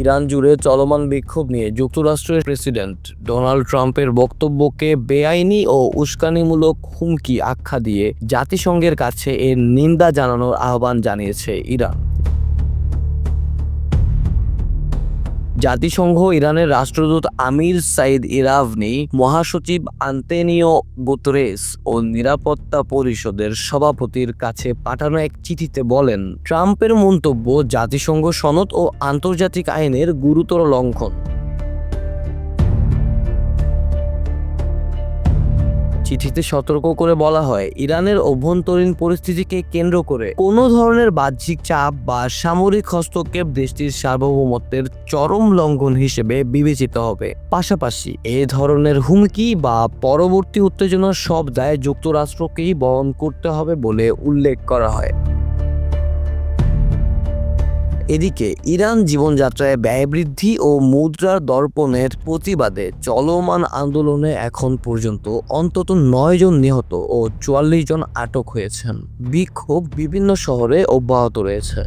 Iran জুড়ে চলমান বিক্ষোভ নিয়ে যুক্তরাষ্ট্রের প্রেসিডেন্ট ডোনাল্ড ট্রাম্পের বক্তব্যকে বেআইনি ও উস্কানিমূলক হুমকি আখ্যা দিয়ে জাতিসংঘের কাছে এর নিন্দা জানানোর আহ্বান জানিয়েছে ইরান। জাতিসংঘ ইরানের রাষ্ট্রদূত আমির সাইদ ইরাভনি, মহাসচিব আন্তেনিও গুতরেস ও নিরাপত্তা পরিষদের সভাপতির কাছে পাঠানো এক চিঠিতে বলেন, ট্রাম্পের মন্তব্য জাতিসংঘ সনদ ও আন্তর্জাতিক আইনের গুরুতর লঙ্ঘন। চিঠিতে সতর্ক করে বলা হয়, ইরানের অভ্যন্তরীণ পরিস্থিতিকে কেন্দ্র করে কোনো ধরনের বাহ্যিক চাপ বা সামরিক হস্তক্ষেপ দেশটির সার্বভৌমত্বের চরম লঙ্ঘন হিসেবে বিবেচিত হবে। পাশাপাশি, এ ধরনের হুমকি বা পরবর্তী উত্তেজনার সব দায় যুক্তরাষ্ট্রকেই বহন করতে হবে বলে উল্লেখ করা হয়। এদিকে ইরান জীবনযাত্রায় ব্যয় বৃদ্ধি ও মুদ্রার দর্পণের প্রতিবাদে চলমান আন্দোলনে এখন পর্যন্ত অন্তত নয় জন নিহত ও চুয়াল্লিশ জন আটক হয়েছেন। বিক্ষোভ বিভিন্ন শহরে অব্যাহত রয়েছে।